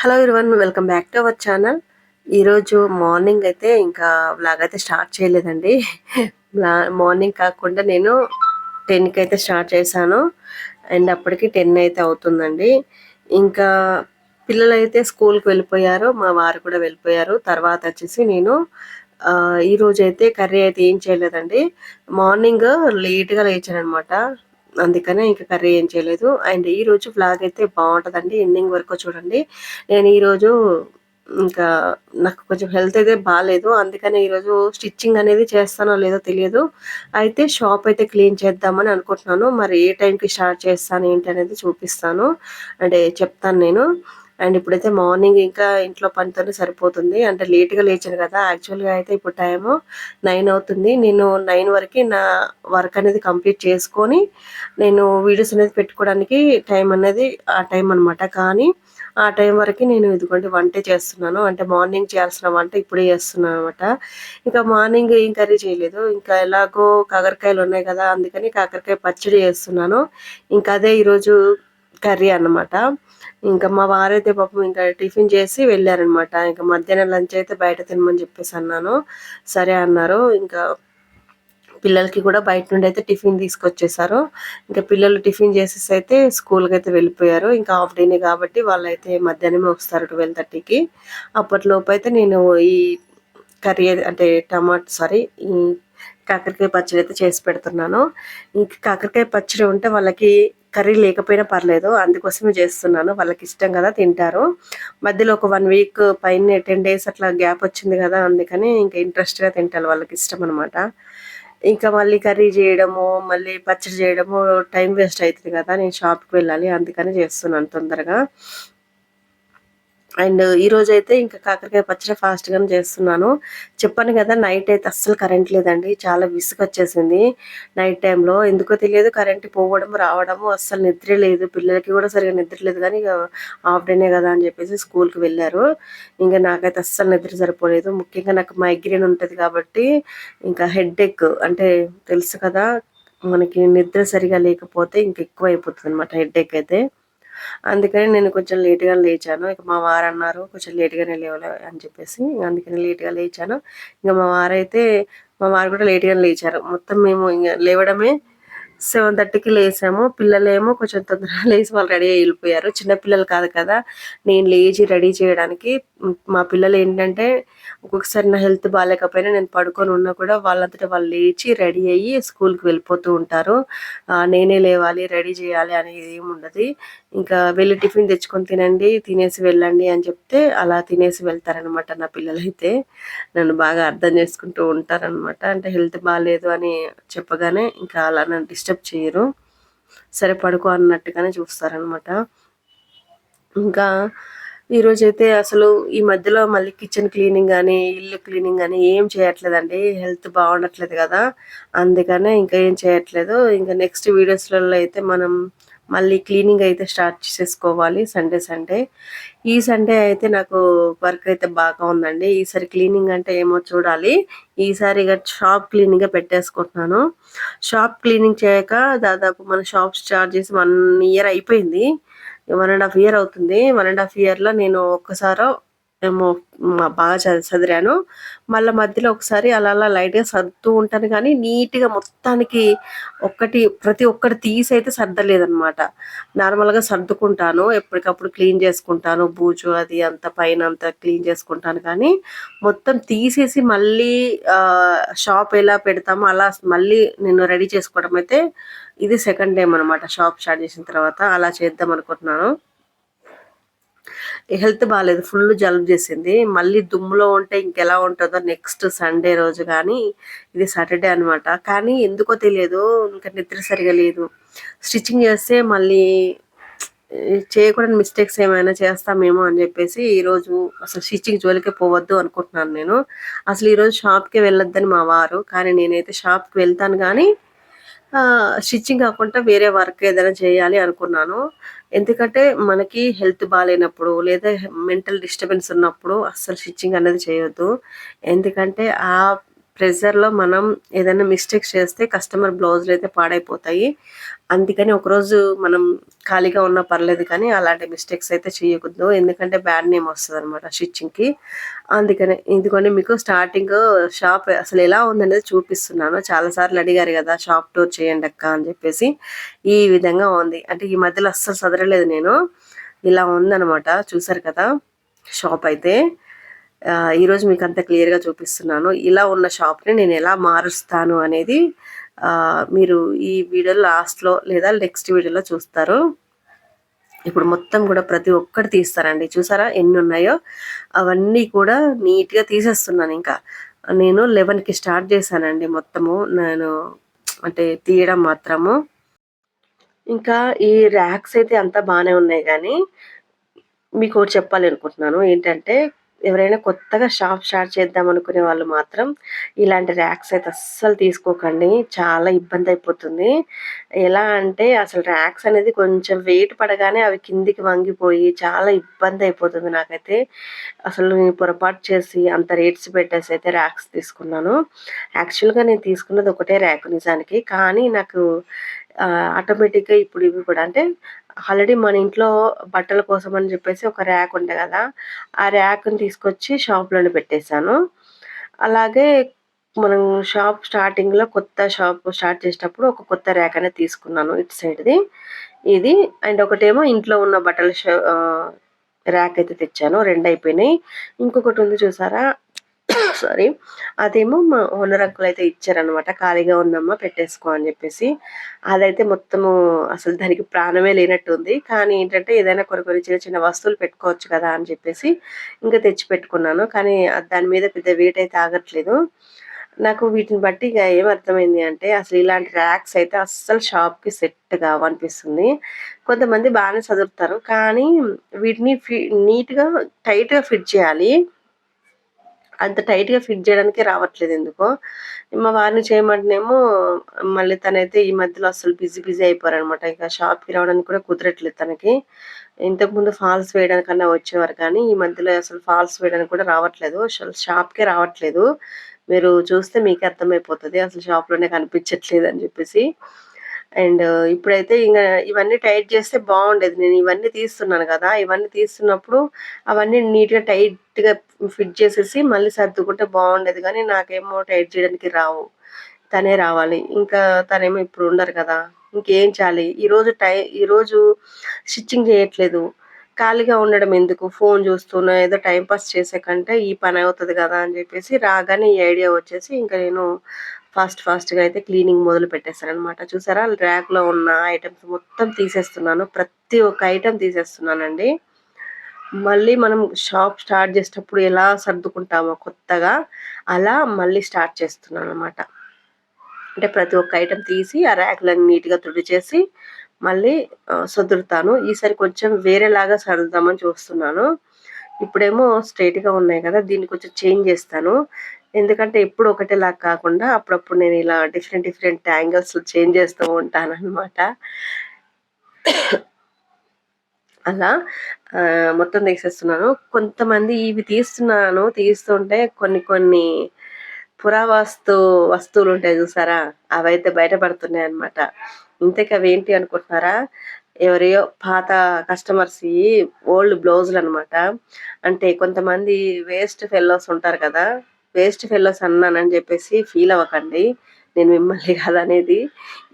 Hello ఇరువన్ welcome back to our channel ఈరోజు morning అయితే ఇంకా బ్లాగ్ అయితే స్టార్ట్ చేయలేదండి. మార్నింగ్ కాకుండా నేను టెన్కి అయితే స్టార్ట్ చేశాను. అండ్ అప్పటికి టెన్ అయితే అవుతుందండి. ఇంకా పిల్లలైతే స్కూల్కి వెళ్ళిపోయారు మా వారు కూడా వెళ్ళిపోయారు. తర్వాత వచ్చేసి నేను ఈరోజు అయితే కర్రీ అయితే ఏం చేయలేదండి. మార్నింగ్ లేట్గా లేచాను అనమాట అందుకనే ఇంకా కర్రీ ఏం చేయలేదు. అండ్ ఈ రోజు ఫ్లాగ్ అయితే బాగుంటుందండి. ఎండింగ్ వరకు చూడండి. నేను ఈరోజు ఇంకా నాకు కొంచెం హెల్త్ అయితే బాగాలేదు అందుకనే ఈరోజు స్టిచ్చింగ్ అనేది చేస్తానో లేదో తెలియదు. అయితే షాప్ అయితే క్లీన్ చేద్దామని అనుకుంటున్నాను. మరి ఏ టైంకి స్టార్ట్ చేస్తాను ఏంటి అనేది చూపిస్తాను. అంటే చెప్తాను నేను. అండ్ ఇప్పుడైతే మార్నింగ్ ఇంకా ఇంట్లో పనితోనే సరిపోతుంది. అంటే లేట్గా లేచాను కదా యాక్చువల్గా అయితే ఇప్పుడు టైము నైన్ అవుతుంది. నేను నైన్ వరకు నా వర్క్ అనేది కంప్లీట్ చేసుకొని నేను వీడియోస్ అనేది పెట్టుకోవడానికి టైం అనేది ఆ టైం అనమాట కానీ ఆ టైం వరకు నేను ఇదిగోండి వంటే చేస్తున్నాను. అంటే మార్నింగ్ చేయాల్సిన వంట ఇప్పుడే చేస్తున్నాను అనమాట ఇంకా మార్నింగ్ ఏం కర్రీ చేయలేదు. ఇంకా ఎలాగో కాకరకాయలు ఉన్నాయి కదా అందుకని కాకరకాయ పచ్చడి చేస్తున్నాను. ఇంకా అదే ఈరోజు కర్రీ అన్నమాట. ఇంకా మా వారైతే పాపం ఇంకా టిఫిన్ చేసి వెళ్ళారనమాట ఇంకా మధ్యాహ్నం లంచ్ అయితే బయట తినమని చెప్పేసి అన్నాను. సరే అన్నారు. ఇంకా పిల్లలకి కూడా బయట నుండి అయితే టిఫిన్ తీసుకొచ్చేసారు. ఇంకా పిల్లలు టిఫిన్ చేసేసి అయితే స్కూల్కి అయితే వెళ్ళిపోయారు. ఇంకా హాఫ్ డేనే కాబట్టి వాళ్ళు అయితే మధ్యాహ్నమే వస్తారు ట్వెల్వ్ థర్టీకి. అప్పటిలోపు అయితే నేను ఈ కర్రీ అంటే టమాటో సారీ ఈ కాకరకాయ పచ్చడి అయితే చేసి పెడుతున్నాను. ఇంకా కాకరకాయ పచ్చడి ఉంటే వాళ్ళకి కర్రీ లేకపోయినా పర్లేదు అందుకోసమే చేస్తున్నాను. వాళ్ళకి ఇష్టం కదా తింటారు. మధ్యలో ఒక వన్ వీక్ పైన టెన్ డేస్ అట్లా గ్యాప్ వచ్చింది కదా అందుకని ఇంకా ఇంట్రెస్ట్గా తింటారు వాళ్ళకి ఇష్టం అనమాట ఇంకా మళ్ళీ కర్రీ చేయడము మళ్ళీ పచ్చడి చేయడము టైం వేస్ట్ అవుతుంది కదా నేను షాప్కి వెళ్ళాలి అందుకని చేస్తున్నాను తొందరగా. అండ్ ఈ రోజు అయితే ఇంకా కాకరకాయ పచ్చడి ఫాస్ట్గానే చేస్తున్నాను. చెప్పాను కదా నైట్ అయితే అస్సలు కరెంట్ లేదండి. చాలా విసుగు వచ్చేసింది నైట్ టైంలో. ఎందుకో తెలియదు కరెంట్ పోవడం రావడము అస్సలు నిద్ర లేదు. పిల్లలకి కూడా సరిగా నిద్ర లేదు. కానీ హాఫ్ డేనే కదా అని చెప్పేసి స్కూల్కి వెళ్ళారు. ఇంకా నాకైతే అస్సలు నిద్ర సరిపోలేదు. ముఖ్యంగా నాకు మైగ్రేన్ ఉంటుంది కాబట్టి ఇంకా హెడ్ఏక్ అంటే తెలుసు కదా మనకి నిద్ర సరిగా లేకపోతే ఇంక ఎక్కువ అయిపోతుంది అనమాట హెడ్ఏక్ అయితే. అందుకని నేను కొంచెం లేట్గా లేచాను. ఇక మా వారు అన్నారు కొంచెం లేట్గానే లేవలే అని చెప్పేసి అందుకని లేట్గా లేచాను. ఇంకా మా వారైతే మా వారు కూడా లేట్గానే లేచారు. మొత్తం మేము ఇంకా లేవడమే సెవెన్ థర్టీకి లేసాము. పిల్లలేమో కొంచెం తొందరగా లేచి వాళ్ళు రెడీ అయి వెళ్ళిపోయారు. చిన్నపిల్లలు కాదు కదా నేను లేచి రెడీ చేయడానికి మా పిల్లలు ఏంటంటే ఒక్కొక్కసారి నా హెల్త్ బాగాలేకపోయినా నేను పడుకొని ఉన్నా కూడా వాళ్ళంతటా వాళ్ళు లేచి రెడీ అయ్యి స్కూల్కి వెళ్ళిపోతూ ఉంటారు. నేనే లేవాలి రెడీ చేయాలి అనేది ఏమి ఉండదు ఇంకా వెళ్ళి టిఫిన్ తెచ్చుకొని తినండి తినేసి వెళ్ళండి అని చెప్తే అలా తినేసి వెళ్తారనమాట నా పిల్లలైతే. నన్ను బాగా అర్థం చేసుకుంటూ ఉంటారనమాట అంటే హెల్త్ బాగాలేదు అని చెప్పగానే ఇంకా అలా నన్ను డిస్టర్బ్ చేయరు. సరే పడుకో అన్నట్టుగానే చూస్తారనమాట ఇంకా ఈరోజైతే అసలు ఈ మధ్యలో మళ్ళీ కిచెన్ క్లీనింగ్ కానీ ఇల్లు క్లీనింగ్ కానీ ఏం చేయట్లేదండి. హెల్త్ బాగుండట్లేదు కదా. అందుకనే ఇంకా ఏం చేయట్లేదు. ఇంకా నెక్స్ట్ వీడియోస్లలో అయితే మనం మళ్ళీ క్లీనింగ్ అయితే స్టార్ట్ చేసేసుకోవాలి సండే సండే. ఈ సండే అయితే నాకు వర్క్ అయితే బాగా ఉందండి. ఈసారి క్లీనింగ్ అంటే ఏమో చూడాలి. ఈసారి ఇక షాప్ క్లీనింగ్ పెట్టేసుకుంటున్నాను. షాప్ క్లీనింగ్ చేయక దాదాపు మన షాప్ స్టార్ట్ చేసి వన్ ఇయర్ అయిపోయింది. వన్ అండ్ హాఫ్ ఇయర్ అవుతుంది. వన్ అండ్ హాఫ్ ఇయర్లో నేను ఒక్కసారో బాగా చదివాను. మళ్ళీ మధ్యలో ఒకసారి అలా అలా లైట్గా సర్దుతూ ఉంటాను కానీ నీట్గా మొత్తానికి ఒక్కటి ప్రతి ఒక్కటి తీసి అయితే సర్దలేదనమాట నార్మల్గా సర్దుకుంటాను ఎప్పటికప్పుడు క్లీన్ చేసుకుంటాను బూజు అది అంత పైన అంత క్లీన్ చేసుకుంటాను కానీ మొత్తం తీసేసి మళ్ళీ షాప్ ఎలా పెడతామో అలా మళ్ళీ నేను రెడీ చేసుకోవడం అయితే ఇది సెకండ్ టైం అనమాట షాప్ స్టార్ట్ చేసిన తర్వాత అలా చేద్దాం అనుకుంటున్నాను. హెల్త్ బాగాలేదు ఫుల్ జలుబు చేసింది. మళ్ళీ దుమ్ములో ఉంటే ఇంకెలా ఉంటుందో నెక్స్ట్ సండే రోజు కానీ ఇది సాటర్డే అనమాట కానీ ఎందుకో తెలియదు ఇంకా నిద్ర సరిగా లేదు. స్టిచ్చింగ్ చేస్తే మళ్ళీ చేయకూడని మిస్టేక్స్ ఏమైనా చేస్తామేమో అని చెప్పేసి ఈరోజు అసలు స్టిచ్చింగ్ జోలికే పోవద్దు అనుకుంటున్నాను నేను. అసలు ఈరోజు షాప్కి వెళ్ళొద్దని మా వారు కానీ నేనైతే షాప్కి వెళ్తాను కానీ స్టిచ్చింగ్ కాకుండా వేరే వర్క్ ఏదైనా చేయాలి అనుకున్నాను. ఎందుకంటే మనకి హెల్త్ బాగాలేనప్పుడు లేదా మెంటల్ డిస్టర్బెన్స్ ఉన్నప్పుడు అస్సలు స్టిచ్చింగ్ అనేది చేయొద్దు. ఎందుకంటే ఆ ప్రెజర్లో మనం ఏదైనా మిస్టేక్స్ చేస్తే కస్టమర్ బ్లౌజులు అయితే పాడైపోతాయి. అందుకని ఒకరోజు మనం ఖాళీగా ఉన్నా పర్లేదు కానీ అలాంటి మిస్టేక్స్ అయితే చేయకూడదు. ఎందుకంటే బ్యాడ్ నేమ్ వస్తుంది అనమాట స్టిచ్చింగ్కి అందుకని ఎందుకంటే మీకు స్టార్టింగ్ షాప్ అసలు ఎలా ఉందనేది చూపిస్తున్నాను. చాలాసార్లు అడిగారు కదా షాప్ టూర్ చేయండి అక్క అని చెప్పేసి. ఈ విధంగా ఉంది. అంటే ఈ మధ్యలో అస్సలు చదరలేదు నేను. ఇలా ఉందనమాట చూసారు కదా షాప్ అయితే. ఈరోజు మీకు అంత క్లియర్గా చూపిస్తున్నాను. ఇలా ఉన్న షాప్ని నేను ఎలా మారుస్తాను అనేది మీరు ఈ వీడియో లాస్ట్లో లేదా నెక్స్ట్ వీడియోలో చూస్తారు. ఇప్పుడు మొత్తం కూడా ప్రతి ఒక్కటి తీస్తారండి చూసారా? ఎన్ని ఉన్నాయో? అవన్నీ కూడా నీట్గా తీసేస్తున్నాను ఇంకా. నేను లెవెన్కి స్టార్ట్ చేశానండి మొత్తము. నేను అంటే తీయడం మాత్రము. ఇంకా ఈ ర్యాక్స్ అయితే అంతా బాగానే ఉన్నాయి కానీ మీకు చెప్పాలి అనుకుంటున్నాను ఏంటంటే ఎవరైనా కొత్తగా షాప్ స్టార్ట్ చేద్దాం అనుకునే వాళ్ళు మాత్రం ఇలాంటి ర్యాక్స్ అయితే అస్సలు తీసుకోకండి. చాలా ఇబ్బంది అయిపోతుంది. ఎలా అంటే అసలు ర్యాక్స్ అనేది కొంచెం వెయిట్ పడగానే అవి కిందికి వంగిపోయి చాలా ఇబ్బంది అయిపోతుంది నాకైతే. అసలు నేను పొరపాటు చేసి అంత రేట్స్ పెట్టేసి అయితే ర్యాక్స్ తీసుకున్నాను. యాక్చువల్గా నేను తీసుకున్నది ఒకటే ర్యాక్ నిజానికి. కానీ నాకు ఆటోమేటిక్గా ఇప్పుడు ఇవి కూడా. అంటే ఆల్రెడీ మన ఇంట్లో బట్టల కోసం అని చెప్పేసి ఒక ర్యాక్ ఉండే కదా ఆ ర్యాక్ని తీసుకొచ్చి షాప్లోనే పెట్టేశాను. అలాగే మనం షాప్ స్టార్టింగ్లో కొత్త షాప్ స్టార్ట్ చేసేటప్పుడు ఒక కొత్త ర్యాక్ అనేది తీసుకున్నాను ఇటు సైడ్ది ఇది అండ్ ఒకటేమో ఇంట్లో ఉన్న బట్టల ర్యాక్ అయితే తెచ్చాను. రెండు అయిపోయినాయి. ఇంకొకటి ఉంది చూసారా? సారీ అదేమో మా ఓనర్ అంకుల్ అయితే ఇచ్చారనమాట ఖాళీగా ఉందమ్మా పెట్టేసుకో అని చెప్పేసి. అదైతే మొత్తము అసలు దానికి ప్రాణమే లేనట్టు ఉంది కానీ ఏంటంటే ఏదైనా కొన్ని కొన్ని చిన్న చిన్న వస్తువులు పెట్టుకోవచ్చు కదా అని చెప్పేసి ఇంకా తెచ్చి పెట్టుకున్నాను. కానీ దాని మీద పెద్ద వెయిట్ అయితే ఆగట్లేదు. నాకు వీటిని బట్టి ఇక ఏమర్థమైంది అంటే అసలు ఇలాంటి ర్యాక్స్ అయితే అస్సలు షాప్కి సెట్ కావనిపిస్తుంది కొంతమంది బాగానే చదువుతారు. కానీ వీటిని ఫి నీట్గా టైట్గా ఫిట్ చేయాలి. అంత టైట్గా ఫిట్ చేయడానికి రావట్లేదు ఎందుకో. మా వారిని చేయమంటేనేమో మళ్ళీ తనైతే ఈ మధ్యలో అసలు బిజీ బిజీ అయిపోయారనమాట ఇంకా షాప్కి రావడానికి కూడా కుదరట్లేదు తనకి. ఇంతకుముందు ఫాల్స్ వేయడానికన్నా వచ్చేవారు కానీ ఈ మధ్యలో అసలు ఫాల్స్ వేయడానికి కూడా రావట్లేదు. అసలు షాప్కే రావట్లేదు. మీరు చూస్తే మీకు అర్థమైపోతుంది. అసలు షాప్లోనే కనిపించట్లేదు అని చెప్పేసి. అండ్ ఇప్పుడైతే ఇంకా ఇవన్నీ టైట్ చేస్తే బాగుండేది నేను ఇవన్నీ తీస్తున్నాను కదా ఇవన్నీ తీస్తున్నప్పుడు అవన్నీ నీట్గా టైట్గా ఫిట్ చేసేసి మళ్ళీ సర్దుకుంటే బాగుండేది కానీ నాకేమో టైట్ చేయడానికి రావు. తనే రావాలి. ఇంకా తనేమో ఇప్పుడు ఉండరు కదా. ఇంకేం చేయాలి? ఈరోజు టై ఈరోజు స్టిచ్చింగ్ చేయట్లేదు. ఖాళీగా ఉండడం ఎందుకు? ఫోన్ చూస్తున్నా ఏదో టైంపాస్ చేసే కంటే ఈ పని అవుతుంది కదా అని చెప్పేసి రాగానే ఈ ఐడియా వచ్చేసి ఇంకా నేను ఫాస్ట్ ఫాస్ట్గా అయితే క్లీనింగ్ మొదలు పెట్టేస్తాను చూసారా? ర్యాక్లో ఉన్న ఐటమ్స్ మొత్తం తీసేస్తున్నాను. ప్రతి ఒక్క ఐటెం తీసేస్తున్నానండి. మళ్ళీ మనం షాప్ స్టార్ట్ చేసేటప్పుడు ఎలా సర్దుకుంటామో కొత్తగా అలా మళ్ళీ స్టార్ట్ చేస్తున్నాను అనమాట అంటే ప్రతి ఒక్క ఐటెం తీసి ఆ ర్యాక్లను నీట్గా తుడిచేసి మళ్ళీ సదురుతాను. ఈసారి కొంచెం వేరేలాగా సర్దుదామని చూస్తున్నాను. ఇప్పుడేమో స్ట్రైట్గా ఉన్నాయి కదా దీన్ని కొంచెం చేంజ్ చేస్తాను. ఎందుకంటే ఎప్పుడు ఒకటేలా కాకుండా అప్పుడప్పుడు నేను ఇలా డిఫరెంట్ డిఫరెంట్ యాంగిల్స్ చేంజ్ చేస్తూ ఉంటాను అనమాట అలా మొత్తం తీసేస్తున్నాను. కొంతమంది ఇవి తీస్తున్నాను తీస్తుంటే కొన్ని కొన్ని పురావస్తు వస్తువులు ఉంటాయి చూసారా? అవైతే బయటపడుతున్నాయి అనమాట ఇంతకీ అవి ఏంటి అనుకుంటున్నారా? ఎవరియో పాత కస్టమర్స్ ఓల్డ్ బ్లౌజులు అనమాట అంటే కొంతమంది వేస్ట్ ఫెల్లోస్ ఉంటారు కదా? వేస్ట్ ఫెల్లోస్ అన్నానని చెప్పేసి ఫీల్ అవ్వకండి. నేను మిమ్మల్ని కాదనేది.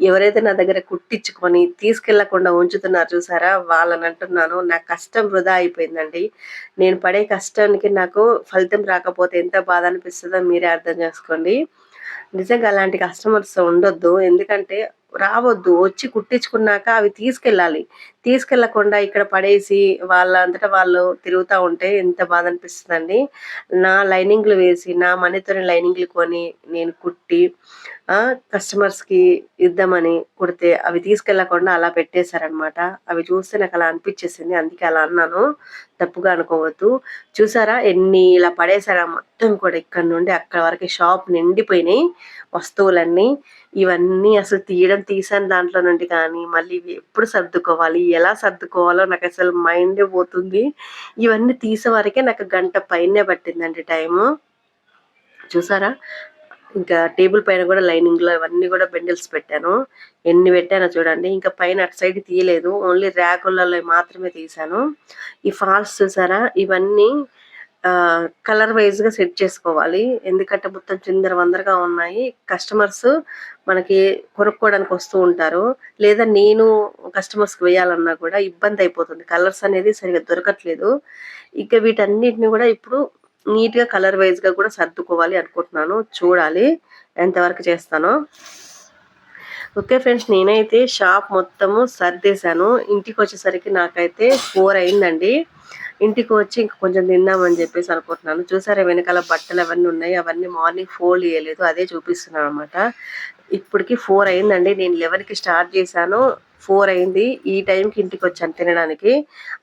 ఎవరైతే నా దగ్గర కుట్టించుకొని తీసుకెళ్ళకుండా ఉంచుతున్నారు చూసారా? వాళ్ళని అంటున్నాను. నా కష్టం వృధా అయిపోయిందండి. నేను పడే కష్టానికి నాకు ఫలితం రాకపోతే ఎంత బాధ అనిపిస్తుందో మీరే అర్థం చేసుకోండి. నిజంగా అలాంటి కస్టమర్స్ ఉండొద్దు. ఎందుకంటే రావద్దు. వచ్చి కుట్టించుకున్నాక అవి తీసుకెళ్ళాలి. తీసుకెళ్ళకుండా ఇక్కడ పడేసి వాళ్ళ అంతటా వాళ్ళు తిరుగుతూ ఉంటే ఎంత బాధ అనిపిస్తుందండి నా లైనింగ్లు వేసి నా మనీతోని లైనింగ్లు కొని నేను కుట్టి కస్టమర్స్కి ఇద్దామని కుడితే అవి తీసుకెళ్ళకుండా అలా పెట్టేశారనమాట అవి చూస్తే నాకు అలా అనిపించేసింది అందుకే అలా అన్నాను. తప్పుగా అనుకోవద్దు. చూసారా? ఎన్ని ఇలా పడేసారా మొత్తం కూడా ఇక్కడ నుండి అక్కడ వరకు షాప్ నిండిపోయినాయి వస్తువులన్నీ. ఇవన్నీ అసలు తీయడం తీసాను దాంట్లో నుండి కానీ మళ్ళీ ఎప్పుడు సర్దుకోవాలి? ఎలా సర్దుకోవాలో నాకు అసలు మైండ్ పోతుంది. ఇవన్నీ తీసే వరకే నాకు గంట పైనే పట్టిందండి టైము. చూసారా? ఇంకా టేబుల్ పైన కూడా లైనింగ్లో అవన్నీ కూడా బెండిల్స్ పెట్టాను. ఎన్ని పెట్టానో చూడండి. ఇంకా పైన అటు సైడ్ తీయలేదు. ఓన్లీ ర్యాకులలో మాత్రమే తీసాను. ఈ ఫాల్స్ చూసారా? ఇవన్నీ కలర్ వైజ్గా సెట్ చేసుకోవాలి. ఎందుకంటే మొత్తం చిందర వందరగా ఉన్నాయి. కస్టమర్స్ మనకి కొనుక్కోవడానికి వస్తూ ఉంటారు. లేదా నేను కస్టమర్స్కి వేయాలన్నా కూడా ఇబ్బంది అయిపోతుంది. కలర్స్ అనేది సరిగా దొరకట్లేదు. ఇక వీటన్నిటిని కూడా ఇప్పుడు నీట్గా కలర్ వైజ్గా కూడా సర్దుకోవాలి అనుకుంటున్నాను. చూడాలి ఎంతవరకు చేస్తానో. ఓకే ఫ్రెండ్స్ నేనైతే షాప్ మొత్తము సర్దేశాను. ఇంటికి వచ్చేసరికి నాకైతే ఫోర్ అయిందండి. ఇంటికి వచ్చి ఇంక కొంచెం తిందామని చెప్పేసి అనుకుంటున్నాను. చూసారా వెనకాల బట్టలు అవన్నీ ఉన్నాయి. అవన్నీ మార్నింగ్ ఫోల్డ్ చేయలేదు. అదే చూపిస్తున్నాను అనమాట ఇప్పటికి ఫోర్ అయిందండి. నేను లెవెన్కి స్టార్ట్ చేశాను. ఫోర్ అయింది. ఈ టైంకి ఇంటికి వచ్చాను తినడానికి.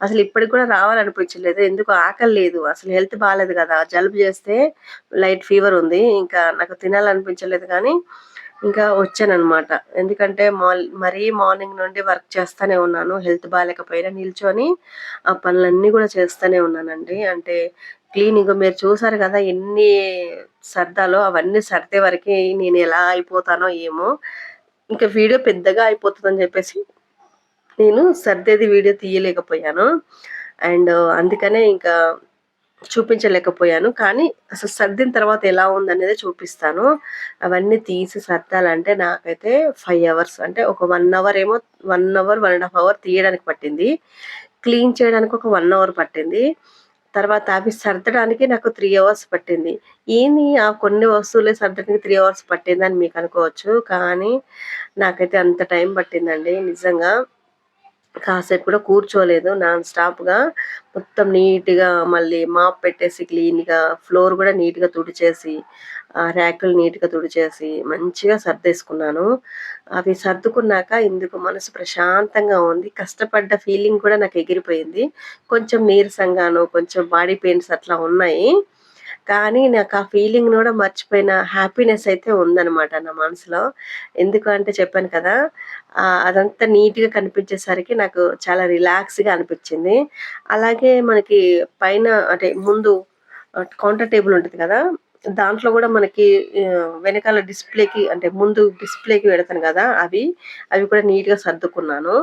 అసలు ఇప్పటికి కూడా రావాలనిపించలేదు. ఎందుకు? ఆకలి లేదు. అసలు హెల్త్ బాగాలేదు కదా. జలుబు చేస్తే లైట్ ఫీవర్ ఉంది. ఇంకా నాకు తినాలనిపించలేదు కానీ ఇంకా వచ్చానమాట ఎందుకంటే మరీ మార్నింగ్ నుండి వర్క్ చేస్తూనే ఉన్నాను. హెల్త్ బాగాలేకపోయినా నిల్చొని ఆ పనులన్నీ కూడా చేస్తూనే ఉన్నానండి. అంటే క్లీనింగ్ మీరు చూసారు కదా ఎన్ని సర్దాలో అవన్నీ సర్దే వరకు నేను ఎలా అయిపోతానో ఏమో. ఇంకా వీడియో పెద్దగా అయిపోతుందని చెప్పేసి నేను సర్దేది వీడియో తీయలేకపోయాను. అండ్ అందుకనే ఇంకా చూపించలేకపోయాను. కానీ అసలు సర్దిన తర్వాత ఎలా ఉందనేది చూపిస్తాను. అవన్నీ తీసి సర్దాలంటే నాకైతే ఫైవ్ అవర్స్ అంటే ఒక వన్ అవర్ ఏమో one hour one and half hour తీయడానికి పట్టింది. క్లీన్ చేయడానికి ఒక వన్ అవర్ పట్టింది. తర్వాత అవి సర్దడానికి నాకు త్రీ అవర్స్ పట్టింది. ఏంది ఆ కొన్ని వస్తువులే సర్దడానికి త్రీ అవర్స్ పట్టిందని మీకు అనుకోవచ్చు. కానీ నాకైతే అంత టైం పట్టిందండి నిజంగా. కాసేపు కూడా కూర్చోలేదు నాన్ స్టాప్గా మొత్తం నీట్గా మళ్ళీ మాప్ పెట్టేసి క్లీన్గా ఫ్లోర్ కూడా నీట్గా తుడిచేసి ర్యాకులు నీట్గా తుడిచేసి మంచిగా సర్దేసుకున్నాను. అవి సర్దుకున్నాక ఇందుకు మనసు ప్రశాంతంగా ఉంది. కష్టపడ్డ ఫీలింగ్ కూడా నాకు ఎగిరిపోయింది. కొంచెం నీరసంగాను కొంచెం బాడీ పెయిన్స్ అట్లా ఉన్నాయి. కానీ నాకు ఆ ఫీలింగ్ కూడా మర్చిపోయిన హ్యాపీనెస్ అయితే ఉందన్నమాట నా మనసులో. ఎందుకంటే చెప్పాను కదా అదంతా నీట్గా కనిపించేసరికి నాకు చాలా రిలాక్స్గా అనిపించింది. అలాగే మనకి పైన అంటే ముందు కౌంటర్ టేబుల్ ఉంటుంది కదా దాంట్లో కూడా మనకి వెనకాల డిస్ప్లేకి అంటే ముందు డిస్ప్లేకి పెడతాను కదా అవి. అవి కూడా నీట్గా సర్దుకున్నాను.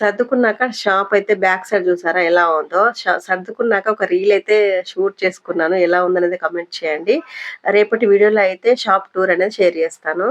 సర్దుకున్నాక షాప్ అయితే బ్యాక్ సైడ్ చూసారా ఎలా ఉందో? సర్దుకున్నాక ఒక రీల్ అయితే షూట్ చేసుకున్నాను. ఎలా ఉందనేది కమెంట్ చేయండి. రేపటి వీడియోలో అయితే షాప్ టూర్ అనేది షేర్ చేస్తాను.